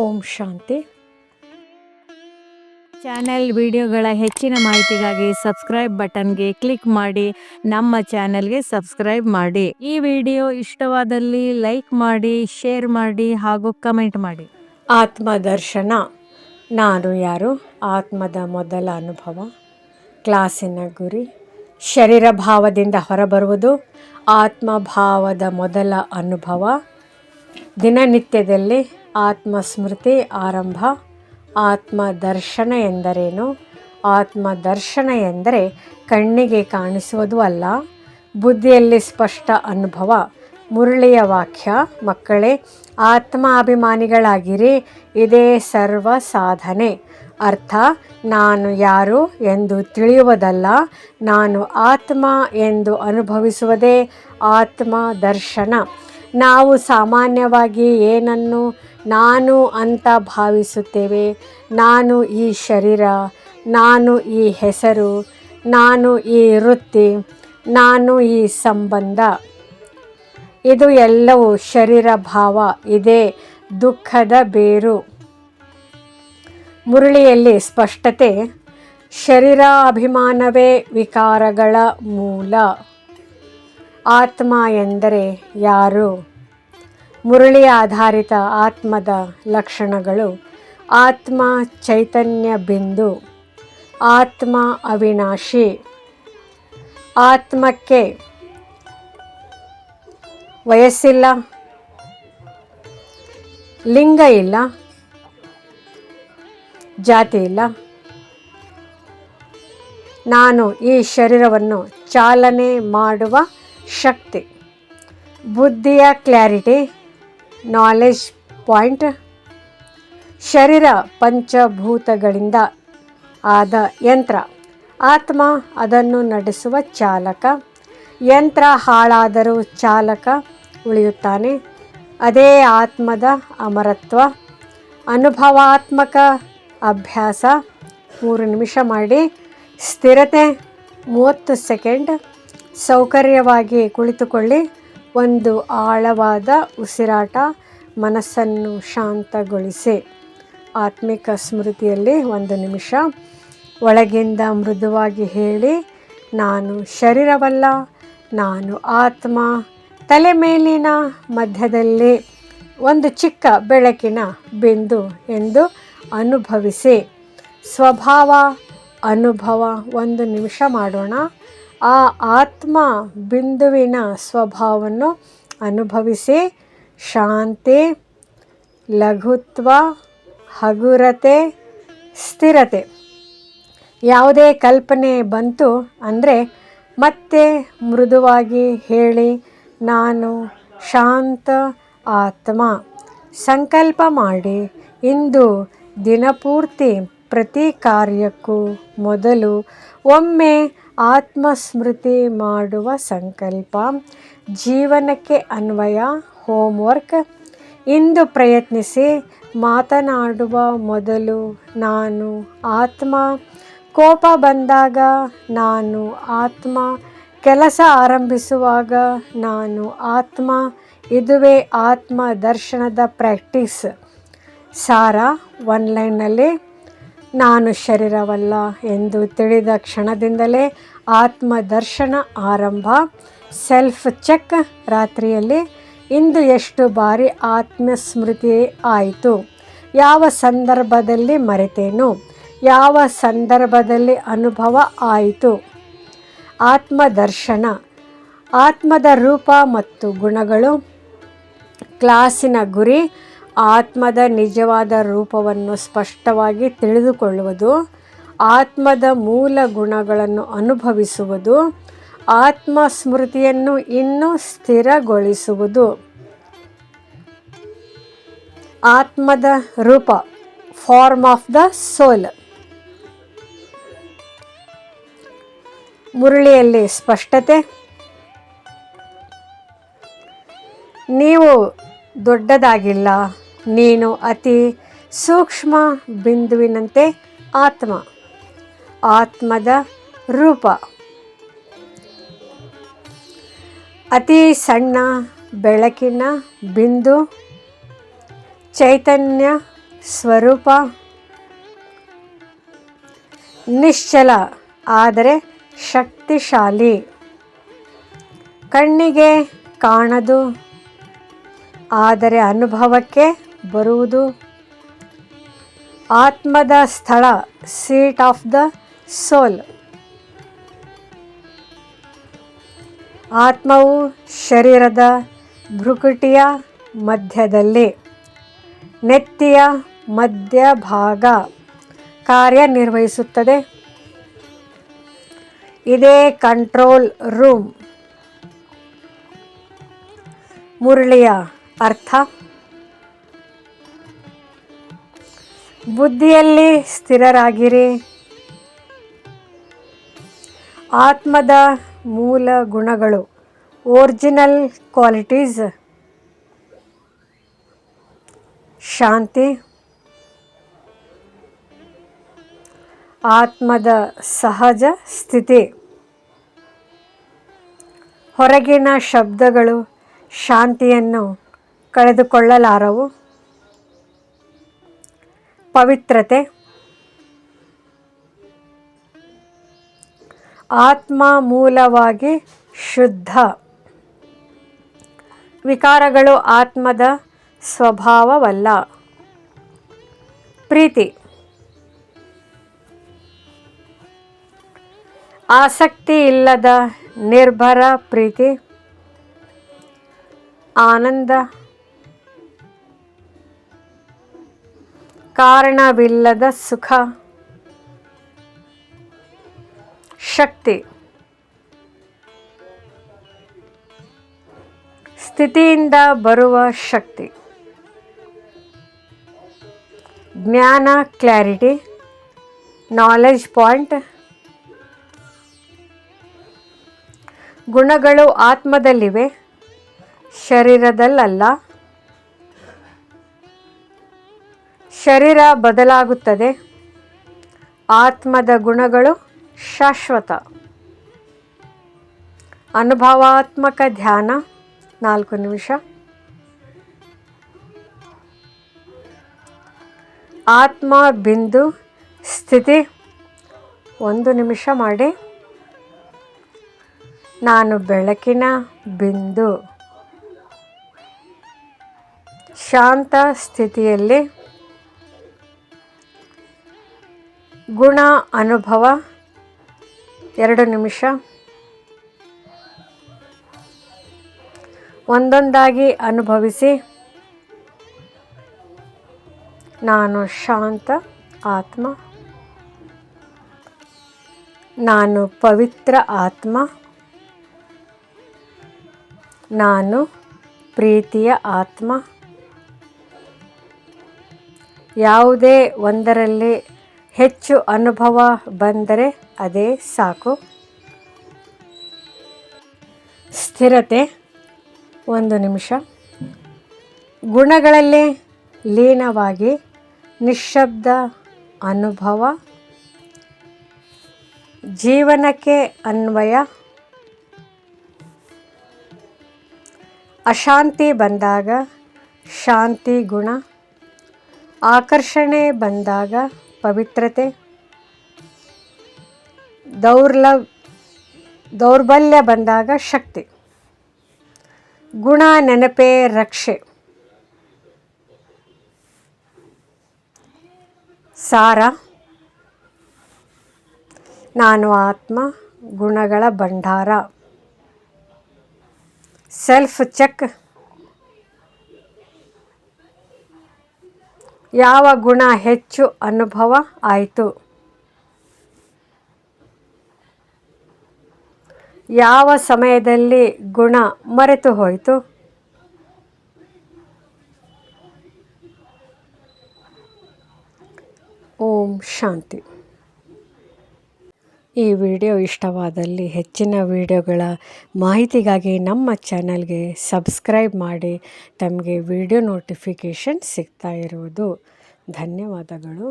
ಓಂ ಶಾಂತಿ. Channel ವಿಡಿಯೋಗಳ ಹೆಚ್ಚಿನ ಮಾಹಿತಿಗಾಗಿ ಸಬ್ಸ್ಕ್ರೈಬ್ ಬಟನ್ಗೆ ಕ್ಲಿಕ್ ಮಾಡಿ ನಮ್ಮ ಚಾನೆಲ್ಗೆ ಸಬ್ಸ್ಕ್ರೈಬ್ ಮಾಡಿ. ಈ ವಿಡಿಯೋ ಇಷ್ಟವಾದಲ್ಲಿ ಲೈಕ್ ಮಾಡಿ ಶೇರ್ ಮಾಡಿ ಹಾಗೂ ಕಮೆಂಟ್ ಮಾಡಿ. ಆತ್ಮದರ್ಶನ. ನಾನು ಯಾರು? ಆತ್ಮದ ಮೊದಲ ಅನುಭವ. ಕ್ಲಾಸಿನ ಗುರಿ. ಶರೀರ ಭಾವದಿಂದ ಹೊರಬರುವುದು. ಆತ್ಮಭಾವದ ಮೊದಲ ಅನುಭವ. ದಿನನಿತ್ಯದಲ್ಲಿ ಆತ್ಮಸ್ಮೃತಿ ಆರಂಭ. ಆತ್ಮದರ್ಶನ ಎಂದರೇನು? ಆತ್ಮ ದರ್ಶನ ಎಂದರೆ ಕಣ್ಣಿಗೆ ಕಾಣಿಸುವುದು ಅಲ್ಲ. ಬುದ್ಧಿಯಲ್ಲಿ ಸ್ಪಷ್ಟ ಅನುಭವ. ಮುರಳಿಯ ವಾಕ್ಯ, ಮಕ್ಕಳೇ, ಆತ್ಮಾಭಿಮಾನಿಗಳಾಗಿರಿ, ಇದೇ ಸರ್ವ ಸಾಧನೆ. ಅರ್ಥ, ನಾನು ಯಾರು ಎಂದು ತಿಳಿಯುವುದಲ್ಲ, ನಾನು ಆತ್ಮ ಎಂದು ಅನುಭವಿಸುವುದೇ ಆತ್ಮ ದರ್ಶನ ನಾವು ಸಾಮಾನ್ಯವಾಗಿ ಏನನ್ನು ನಾನು ಅಂತ ಭಾವಿಸುತ್ತೇವೆ. ನಾನು ಈ ಶರೀರ, ನಾನು ಈ ಹೆಸರು, ನಾನು ಈ ವೃತ್ತಿ, ನಾನು ಈ ಸಂಬಂಧ. ಇದು ಎಲ್ಲವೂ ಶರೀರ ಭಾವ ಇದೇ, ದುಃಖದ ಬೇರು. ಮುರಳಿಯಲ್ಲಿ ಸ್ಪಷ್ಟತೆ ಶರೀರ ಅಭಿಮಾನವೇ ವಿಕಾರಗಳ ಮೂಲ. ಆತ್ಮ ಎಂದರೆ ಯಾರು? ಮುರಳಿ ಆಧಾರಿತ ಆತ್ಮದ ಲಕ್ಷಣಗಳು ಆತ್ಮ ಚೈತನ್ಯ ಬಿಂದು, ಆತ್ಮ ಅವಿನಾಶಿ, ಆತ್ಮಕ್ಕೆ ವಯಸ್ಸಿಲ್ಲ, ಲಿಂಗ ಇಲ್ಲ, ಜಾತಿ ಇಲ್ಲ. ನಾನು ಈ ಶರೀರವನ್ನು ಚಾಲನೆ ಮಾಡುವ ಶಕ್ತಿ, ಬುದ್ಧಿಯ ಕ್ಲಾರಿಟಿ ನಾಲೆಜ್ ಪಾಯಿಂಟ್ ಶರೀರ ಪಂಚಭೂತಗಳಿಂದ ಆದ ಯಂತ್ರ. ಆತ್ಮ ಅದನ್ನು ನಡೆಸುವ ಚಾಲಕ. ಯಂತ್ರ ಹಾಳಾದರೂ ಚಾಲಕ ಉಳಿಯುತ್ತಾನೆ. ಅದೇ ಆತ್ಮದ ಅಮರತ್ವ. ಅನುಭವಾತ್ಮಕ ಅಭ್ಯಾಸ. ಮೂರು ನಿಮಿಷ ಮಾಡಿ. ಸ್ಥಿರತೆ ಮೂವತ್ತು ಸೆಕೆಂಡ್. ಸೌಕರ್ಯವಾಗಿ ಕುಳಿತುಕೊಳ್ಳಿ. ಒಂದು ಆಳವಾದ ಉಸಿರಾಟ. ಮನಸ್ಸನ್ನು ಶಾಂತಗೊಳಿಸಿ. ಆತ್ಮಿಕ ಸ್ಮೃತಿಯಲ್ಲಿ ಒಂದು ನಿಮಿಷ. ಒಳಗಿಂದ ಮೃದುವಾಗಿ ಹೇಳಿ, ನಾನು ಶರೀರವಲ್ಲ, ನಾನು ಆತ್ಮ. ತಲೆ ಮೇಲಿನ ಮಧ್ಯದಲ್ಲಿ ಒಂದು ಚಿಕ್ಕ ಬೆಳಕಿನ ಬಿಂದು ಎಂದು ಅನುಭವಿಸಿ. ಸ್ವಭಾವ, ಅನುಭವ, ಒಂದು ನಿಮಿಷ ಮಾಡೋಣ. ಆ ಆತ್ಮ ಬಿಂದುವಿನ ಸ್ವಭಾವವನ್ನು ಅನುಭವಿಸಿ. ಶಾಂತಿ, ಲಘುತ್ವ, ಹಗುರತೆ, ಸ್ಥಿರತೆ. ಯಾವುದೇ ಕಲ್ಪನೆ ಬಂತು ಅಂದರೆ ಮತ್ತೆ ಮೃದುವಾಗಿ ಹೇಳಿ, ನಾನು ಶಾಂತ ಆತ್ಮ. ಸಂಕಲ್ಪ ಮಾಡಿ, ಇಂದು ದಿನಪೂರ್ತಿ ಪ್ರತಿ ಕಾರ್ಯಕ್ಕೂ ಮೊದಲು ಒಮ್ಮೆ ಆತ್ಮಸ್ಮೃತಿ ಮಾಡುವ ಸಂಕಲ್ಪ, ಜೀವನಕ್ಕೆ ಅನ್ವಯ ಹೋಮ್ವರ್ಕ್ ಇಂದು ಪ್ರಯತ್ನಿಸಿ ಮಾತನಾಡುವ ಮೊದಲು ನಾನು ಆತ್ಮ. ಕೋಪ ಬಂದಾಗ ನಾನು ಆತ್ಮ. ಕೆಲಸ ಆರಂಭಿಸುವಾಗ ನಾನು ಆತ್ಮ. ಇದುವೇ ಆತ್ಮ ದರ್ಶನದ ಪ್ರಾಕ್ಟೀಸ್ ಸಾರ ಒನ್ ಲೈನ್ನಲ್ಲಿ ನಾನು ಶರೀರವಲ್ಲ ಎಂದು ತಿಳಿದ ಕ್ಷಣದಿಂದಲೇ ಆತ್ಮ ದರ್ಶನ ಆರಂಭ. ಸೆಲ್ಫ್ ಚೆಕ್ ರಾತ್ರಿಯಲ್ಲಿ ಇಂದು ಎಷ್ಟು ಬಾರಿ ಆತ್ಮ ಸ್ಮೃತಿ ಆಯಿತು? ಯಾವ ಸಂದರ್ಭದಲ್ಲಿ ಮರೆತೇನು? ಯಾವ ಸಂದರ್ಭದಲ್ಲಿ ಅನುಭವ ಆಯಿತು? ಆತ್ಮದರ್ಶನ, ಆತ್ಮದ ರೂಪ ಮತ್ತು ಗುಣಗಳು, ಕ್ಲಾಸಿನ ಗುರಿ, ಆತ್ಮದ ನಿಜವಾದ ರೂಪವನ್ನು ಸ್ಪಷ್ಟವಾಗಿ ತಿಳಿದುಕೊಳ್ಳುವುದು, ಆತ್ಮದ ಮೂಲ ಗುಣಗಳನ್ನು ಅನುಭವಿಸುವುದು ಆತ್ಮ ಸ್ಮೃತಿಯನ್ನು ಇನ್ನೂ ಸ್ಥಿರಗೊಳಿಸುವುದು. ಆತ್ಮದ ರೂಪ ಫಾರ್ಮ್ ಆಫ್ ದ ಸೋಲ್ ಮುರಳಿಯಲ್ಲಿ ಸ್ಪಷ್ಟತೆ. ನೀವು ದೊಡ್ಡದಾಗಿಲ್ಲ, ನೀನು ಅತಿ ಸೂಕ್ಷ್ಮ ಬಿಂದುವಿನಂತೆ ಆತ್ಮ. ಆತ್ಮದ ರೂಪ. ಅತಿ ಸಣ್ಣ ಬೆಳಕಿನ ಬಿಂದು ಚೈತನ್ಯ ಸ್ವರೂಪ ನಿಶ್ಚಲ, ಆದರೆ ಶಕ್ತಿಶಾಲಿ. ಕಣ್ಣಿಗೆ ಕಾಣದು, ಆದರೆ ಅನುಭವಕ್ಕೆ ಬರುವುದು. ಆತ್ಮದ ಸ್ಥಳ ಸೀಟ್ ಆಫ್ ದ ಸೋಲ್ ಆತ್ಮವು ಶರೀರದ ಭ್ರುಕುಟಿಯ ಮಧ್ಯದಲ್ಲಿ ನೆತ್ತಿಯ ಮಧ್ಯಭಾಗ ಕಾರ್ಯನಿರ್ವಹಿಸುತ್ತದೆ. ಇದೇ ಕಂಟ್ರೋಲ್ ರೂಮ್. ಮುರಳಿಯ ಅರ್ಥ. ಬುದ್ಧಿಯಲ್ಲಿ ಸ್ಥಿರರಾಗಿರಿ. ಆತ್ಮದ ಮೂಲ ಗುಣಗಳು. ಒರಿಜಿನಲ್ ಕ್ವಾಲಿಟೀಸ್ ಶಾಂತಿ ಆತ್ಮದ ಸಹಜ ಸ್ಥಿತಿ ಹೊರಗಿನ ಶಬ್ದಗಳು ಶಾಂತಿಯನ್ನು ಕಳೆದುಕೊಳ್ಳಲಾರವು ಪವಿತ್ರತೆ ಆತ್ಮ ಮೂಲವಾಗಿ ಶುದ್ಧ. ವಿಕಾರಗಳು ಆತ್ಮದ ಸ್ವಭಾವವಲ್ಲ. ಪ್ರೀತಿ. ಆಸಕ್ತಿ ಇಲ್ಲದ ನಿರ್ಭರ ಪ್ರೀತಿ. ಆನಂದ. ಕಾರಣವಿಲ್ಲದ ಸುಖ. ಶಕ್ತಿ. ಸ್ಥಿತಿಯಿಂದ ಬರುವ ಶಕ್ತಿ. ಜ್ಞಾನ, ಕ್ಲಾರಿಟಿ ನಾಲೆಜ್ ಪಾಯಿಂಟ್ ಗುಣಗಳು ಆತ್ಮದಲ್ಲಿವೆ, ಶರೀರದಲ್ಲಲ್ಲ. ಶರೀರ ಬದಲಾಗುತ್ತದೆ, ಆತ್ಮದ ಗುಣಗಳು ಶಾಶ್ವತ. ಅನುಭವಾತ್ಮಕ ಧ್ಯಾನ, ನಾಲ್ಕು ನಿಮಿಷ. ಆತ್ಮ ಬಿಂದು ಸ್ಥಿತಿ, ಒಂದು ನಿಮಿಷ ಮಾಡಿ. ನಾನು ಬೆಳಕಿನ ಬಿಂದು. ಶಾಂತ ಸ್ಥಿತಿಯಲ್ಲಿ. ಗುಣ ಅನುಭವ ಎರಡು ನಿಮಿಷ. ಒಂದೊಂದಾಗಿ ಅನುಭವಿಸಿ. ನಾನು ಶಾಂತ ಆತ್ಮ. ನಾನು ಪವಿತ್ರ ಆತ್ಮ. ನಾನು ಪ್ರೀತಿಯ ಆತ್ಮ. ಯಾವುದೇ ಒಂದರಲ್ಲಿ ಹೆಚ್ಚು ಅನುಭವ ಬಂದರೆ ಅದೇ ಸಾಕು. ಸ್ಥಿರತೆ, ಒಂದು ನಿಮಿಷ. ಗುಣಗಳಲ್ಲಿ ಲೀನವಾಗಿ ನಿಶ್ಶಬ್ದ ಅನುಭವ. ಜೀವನಕ್ಕೆ ಅನ್ವಯ. ಅಶಾಂತಿ ಬಂದಾಗ ಶಾಂತಿ ಗುಣ. ಆಕರ್ಷಣೆ ಬಂದಾಗ ಪವಿತ್ರತೆ, ದೌರ್ಲ, ದೌರ್ಬಲ್ಯ ಬಂದಾಗ ಶಕ್ತಿ, ಗುಣ, ನೆನಪೇ, ರಕ್ಷೆ, ಸಾರ. ನಾನು ಆತ್ಮ, ಗುಣಗಳ ಭಂಡಾರ. ಸೆಲ್ಫ್ ಚೆಕ್ ಯಾವ ಗುಣ ಹೆಚ್ಚು ಅನುಭವ ಆಯಿತು? ಯಾವ ಸಮಯದಲ್ಲಿ ಗುಣ ಮರೆತು ಹೋಯಿತು? ಓಂ ಶಾಂತಿ. ಈ ವಿಡಿಯೋ ಇಷ್ಟವಾದಲ್ಲಿ ಹೆಚ್ಚಿನ ವಿಡಿಯೋಗಳ ಮಾಹಿತಿಗಾಗಿ ನಮ್ಮ ಚಾನಲ್ಗೆ ಸಬ್ಸ್ಕ್ರೈಬ್ ಮಾಡಿ, ತಮಗೆ ವಿಡಿಯೋ ನೋಟಿಫಿಕೇಷನ್ ಸಿಗ್ತಾ ಇರುವುದು. ಧನ್ಯವಾದಗಳು.